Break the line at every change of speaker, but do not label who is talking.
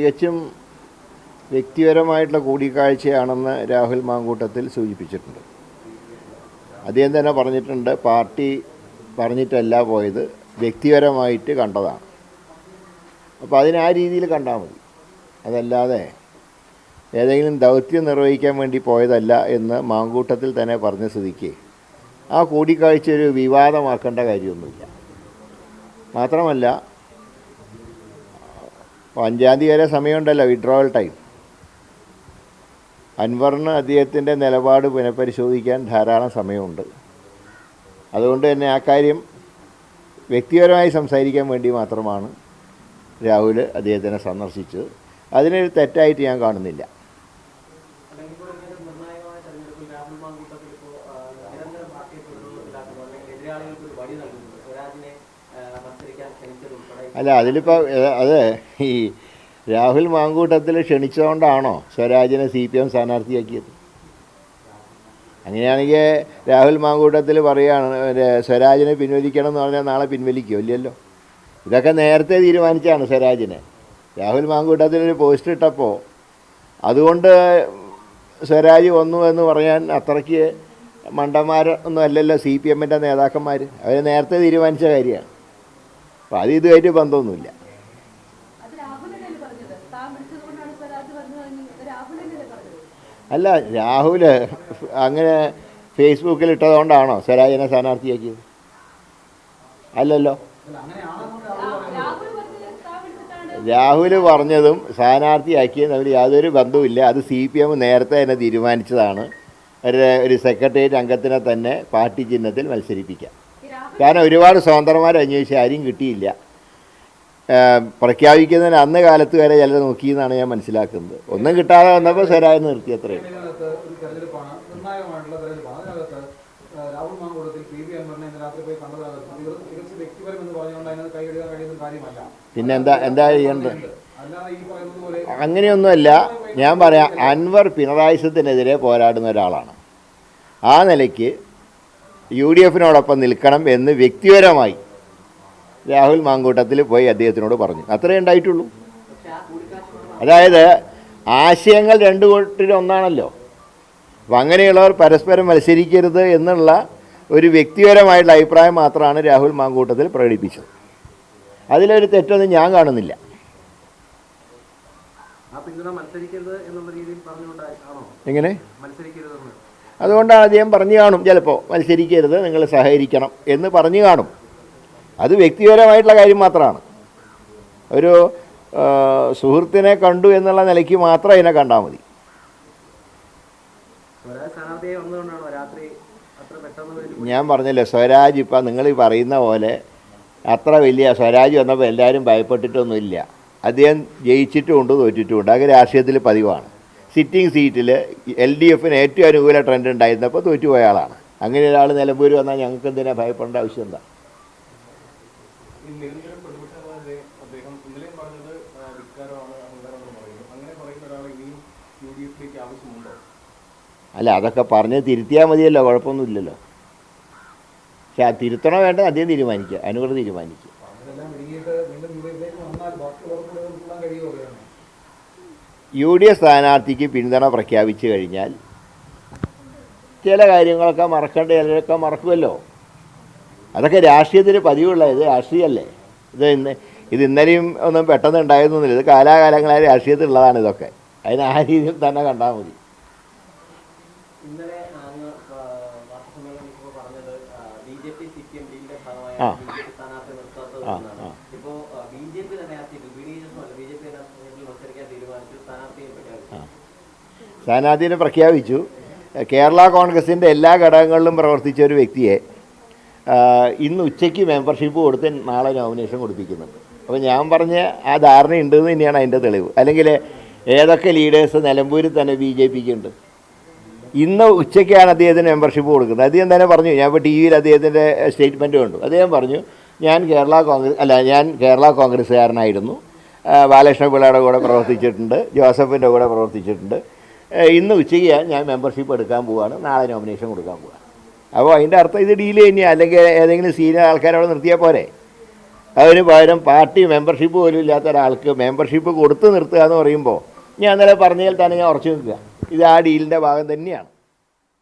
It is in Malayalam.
തികച്ചും വ്യക്തിപരമായിട്ടുള്ള കൂടിക്കാഴ്ചയാണെന്ന് രാഹുൽ മാങ്കൂട്ടത്തിൽ സൂചിപ്പിച്ചിട്ടുണ്ട്. അദ്ദേഹം തന്നെ പറഞ്ഞിട്ടുണ്ട് പാർട്ടി പറഞ്ഞിട്ടല്ല പോയത് വ്യക്തിപരമായിട്ട് കണ്ടതാണ്. അപ്പോൾ അതിന് ആ രീതിയിൽ കണ്ടാൽ മതി. അതല്ലാതെ ഏതെങ്കിലും ദൗത്യം നിർവഹിക്കാൻ വേണ്ടി പോയതല്ല എന്ന് മാങ്കൂട്ടത്തിൽ തന്നെ പറഞ്ഞ സ്ഥിതിക്ക് ആ കൂടിക്കാഴ്ച ഒരു വിവാദമാക്കേണ്ട കാര്യമൊന്നുമില്ല. മാത്രമല്ല അഞ്ചാം തീയതി വരെ സമയമുണ്ടല്ലോ വിഡ്രോവൽ ടൈം അൻവറിന് അദ്ദേഹത്തിന്റെ നിലപാട് പുനഃപരിശോധിക്കാൻ ധാരാളം സമയമുണ്ട്. അതുകൊണ്ട് തന്നെ ആ കാര്യം വ്യക്തിപരമായി സംസാരിക്കാൻ വേണ്ടി മാത്രമാണ് രാഹുൽ അദ്ദേഹത്തിനെ സന്ദർശിച്ചത്. അതിനൊരു തെറ്റായിട്ട് ഞാൻ കാണുന്നില്ല.
രാഹുൽ ഒരു
അല്ല അതിലിപ്പോൾ അതെ ഈ രാഹുൽ മാങ്കൂട്ടത്തിൽ ക്ഷണിച്ചതുകൊണ്ടാണോ സ്വരാജിനെ സി പി എം സ്ഥാനാർത്ഥിയാക്കിയത്? അങ്ങനെയാണെങ്കിൽ രാഹുൽ മാങ്കൂട്ടത്തിൽ പറയുകയാണ് സ്വരാജിനെ പിൻവലിക്കണം എന്ന് പറഞ്ഞാൽ നാളെ പിൻവലിക്കുമോ ഇല്ലല്ലോ? ഇതൊക്കെ നേരത്തെ തീരുമാനിച്ചാണ് സ്വരാജിനെ. രാഹുൽ മാങ്കൂട്ടത്തിൽ ഒരു പോസ്റ്റ് ഇട്ടപ്പോൾ അതുകൊണ്ട് സ്വരാജ് വന്നു എന്ന് പറയാൻ അത്രയ്ക്ക് മണ്ടന്മാരൊന്നും അല്ലല്ലോ സി പി എമ്മിന്റെ നേതാക്കന്മാർ അവർ നേരത്തെ തീരുമാനിച്ച കാര്യമാണ്. അപ്പോൾ അത് ഇതുമായിട്ട് ബന്ധമൊന്നുമില്ല. അല്ല രാഹുൽ അങ്ങനെ ഫേസ്ബുക്കിൽ ഇട്ടതുകൊണ്ടാണോ സ്വരാജിനെ സ്ഥാനാർത്ഥിയാക്കിയത്? അല്ലല്ലോ.
രാഹുൽ
രാഹുൽ പറഞ്ഞത് സ്ഥാനാർത്ഥിയാക്കിയതും തമ്മിൽ യാതൊരു ബന്ധവുമില്ല. അത് സി പി എം നേരത്തെ തന്നെ തീരുമാനിച്ചതാണ്. ഒരു ഒരു സെക്രട്ടേറിയറ്റ് അംഗത്തിനെ തന്നെ പാർട്ടി ചിഹ്നത്തിൽ മത്സരിപ്പിക്കാം. കാരണം ഒരുപാട് സ്വതന്ത്രമാർ അന്വേഷിച്ച് ആരും കിട്ടിയില്ല. പ്രഖ്യാപിക്കുന്നതിന് അന്ന് കാലത്ത് വരെ ചിലർ നോക്കിയെന്നാണ് ഞാൻ മനസ്സിലാക്കുന്നത്. ഒന്നും കിട്ടാതെ വന്നപ്പോൾ സ്വരായ നിർത്തി അത്രയും
പിന്നെന്താ
പിന്നെ എന്താ എന്താ ചെയ്യേണ്ടത്? അങ്ങനെയൊന്നുമല്ല. ഞാൻ പറയാം അൻവർ പിണറായി സത്തിനെതിരെ പോരാടുന്ന ഒരാളാണ്. ആ നിലയ്ക്ക് യു ഡി എഫിനോടൊപ്പം നിൽക്കണം എന്ന് വ്യക്തിപരമായി രാഹുൽ മാങ്കൂട്ടത്തിൽ പോയി അദ്ദേഹത്തിനോട് പറഞ്ഞു. അത്രേ ഉണ്ടായിട്ടുള്ളൂ. അതായത് ആശയങ്ങൾ രണ്ടു കൂട്ടിലൊന്നാണല്ലോ അപ്പം അങ്ങനെയുള്ളവർ പരസ്പരം മത്സരിക്കരുത് എന്നുള്ള ഒരു വ്യക്തിപരമായിട്ടുള്ള അഭിപ്രായം മാത്രമാണ് രാഹുൽ മാങ്കൂട്ടത്തിൽ പ്രകടിപ്പിച്ചത്. അതിലൊരു തെറ്റൊന്നും ഞാൻ കാണുന്നില്ല. എങ്ങനെ? അതുകൊണ്ടാണ് അദ്ദേഹം പറഞ്ഞു കാണും ചിലപ്പോൾ മത്സരിക്കരുത് നിങ്ങൾ സഹകരിക്കണം എന്ന് പറഞ്ഞു കാണും. അത് വ്യക്തിപരമായിട്ടുള്ള കാര്യം മാത്രമാണ്. ഒരു സുഹൃത്തിനെ കണ്ടു എന്നുള്ള നിലയ്ക്ക് മാത്രം അതിനെ കണ്ടാൽ മതി. ഞാൻ പറഞ്ഞല്ലോ സ്വരാജ് ഇപ്പം നിങ്ങൾ ഈ പറയുന്ന പോലെ അത്ര വലിയ സ്വരാജ് വന്നപ്പോൾ എല്ലാവരും ഭയപ്പെട്ടിട്ടൊന്നുമില്ല. അദ്ദേഹം ജയിച്ചിട്ടുമുണ്ട് തോറ്റിട്ടുമുണ്ട് അത് രാഷ്ട്രീയത്തിൽ പതിവാണ്. സിറ്റിംഗ് സീറ്റിൽ എൽ ഡി എഫിന് ഏറ്റവും അനുകൂല ട്രെൻഡ് ഉണ്ടായിരുന്നപ്പോൾ തോറ്റുപോയ ആളാണ്. അങ്ങനെ ഒരാൾ നിലമ്പൂർ വന്നാൽ ഞങ്ങൾക്ക് എന്തിനാ ഭയപ്പെടേണ്ട ആവശ്യം എന്താ? അല്ല അതൊക്കെ പറഞ്ഞ് തിരുത്തിയാൽ മതിയല്ലോ കുഴപ്പമൊന്നുമില്ലല്ലോ. പക്ഷെ ആ തിരുത്തണോ വേണ്ട അദ്ദേഹം തീരുമാനിക്കുക അതിനോട് തീരുമാനിക്കുക.
യു ഡി
എഫ് സ്ഥാനാർത്ഥിക്ക് പിന്തുണ പ്രഖ്യാപിച്ചു കഴിഞ്ഞാൽ ചില കാര്യങ്ങളൊക്കെ മറക്കേണ്ട ചിലരൊക്കെ മറക്കുമല്ലോ. അതൊക്കെ രാഷ്ട്രീയത്തിന് പതിവുള്ള ഇത് രാഷ്ട്രീയമല്ലേ ഇത് ഇന്ന് ഇത് ഇന്നലെയും ഒന്നും പെട്ടെന്ന് ഉണ്ടായിരുന്നില്ല. ഇത് കാലാകാലങ്ങളായി രാഷ്ട്രീയത്തിലുള്ളതാണ് ഇതൊക്കെ. അതിന് ആ രീതിയിൽ തന്നെ കണ്ടാൽ മതി.
സ്ഥാനാർത്ഥിയെ പ്രഖ്യാപിച്ചു
സ്ഥാനാർത്ഥിനെ പ്രഖ്യാപിച്ചു. കേരള കോൺഗ്രസിന്റെ എല്ലാ ഘടകങ്ങളിലും പ്രവർത്തിച്ച ഒരു വ്യക്തിയെ ഇന്ന് ഉച്ചയ്ക്ക് മെമ്പർഷിപ്പ് കൊടുത്ത് നാളെ നോമിനേഷൻ കൊടുപ്പിക്കുന്നുണ്ട്. അപ്പോൾ ഞാൻ പറഞ്ഞ ആ ധാരണ ഉണ്ടെന്ന് തന്നെയാണ് അതിന്റെ തെളിവ്. അല്ലെങ്കിൽ ഏതൊക്കെ ലീഡേഴ്സ് നിലമ്പൂരിൽ തന്നെ ബി ജെ പിക്ക് ഉണ്ട്? ഇന്ന് ഉച്ചയ്ക്കാണ് അദ്ദേഹത്തിന് മെമ്പർഷിപ്പ് കൊടുക്കുന്നത്. അദ്ദേഹം തന്നെ പറഞ്ഞു ഞാൻ ഇപ്പോൾ ടി വിയിൽ അദ്ദേഹത്തിന്റെ സ്റ്റേറ്റ്മെന്റ് കണ്ടു. അദ്ദേഹം പറഞ്ഞു ഞാൻ കേരള കോൺഗ്രസ് അല്ല ഞാൻ കേരള കോൺഗ്രസ്സുകാരനായിരുന്നു. ബാലകൃഷ്ണ പിള്ളയുടെ കൂടെ പ്രവർത്തിച്ചിട്ടുണ്ട് ജോസഫിന്റെ കൂടെ പ്രവർത്തിച്ചിട്ടുണ്ട്. ഇന്ന് ഉച്ചയ്ക്ക് ഞാൻ മെമ്പർഷിപ്പ് എടുക്കാൻ പോവുകയാണ് നാളെ നോമിനേഷൻ കൊടുക്കാൻ പോവാണ്. അപ്പോൾ അതിന്റെ അർത്ഥം ഇത് ഡീൽ തന്നെയാണ് അല്ലെങ്കിൽ ഏതെങ്കിലും സീനിയർ ആൾക്കാരോട് നിർത്തിയാൽ പോരെ. അതിന് പകരം പാർട്ടി മെമ്പർഷിപ്പ് പോലും ഇല്ലാത്ത ഒരാൾക്ക് മെമ്പർഷിപ്പ് കൊടുത്ത് നിർത്തുക എന്ന് പറയുമ്പോൾ ഞാൻ അന്നേരം പറഞ്ഞാൽ തന്നെ ഞാൻ ഉറച്ചു നിൽക്കുക. ഇത് ആ ഡീലിന്റെ ഭാഗം തന്നെയാണ്.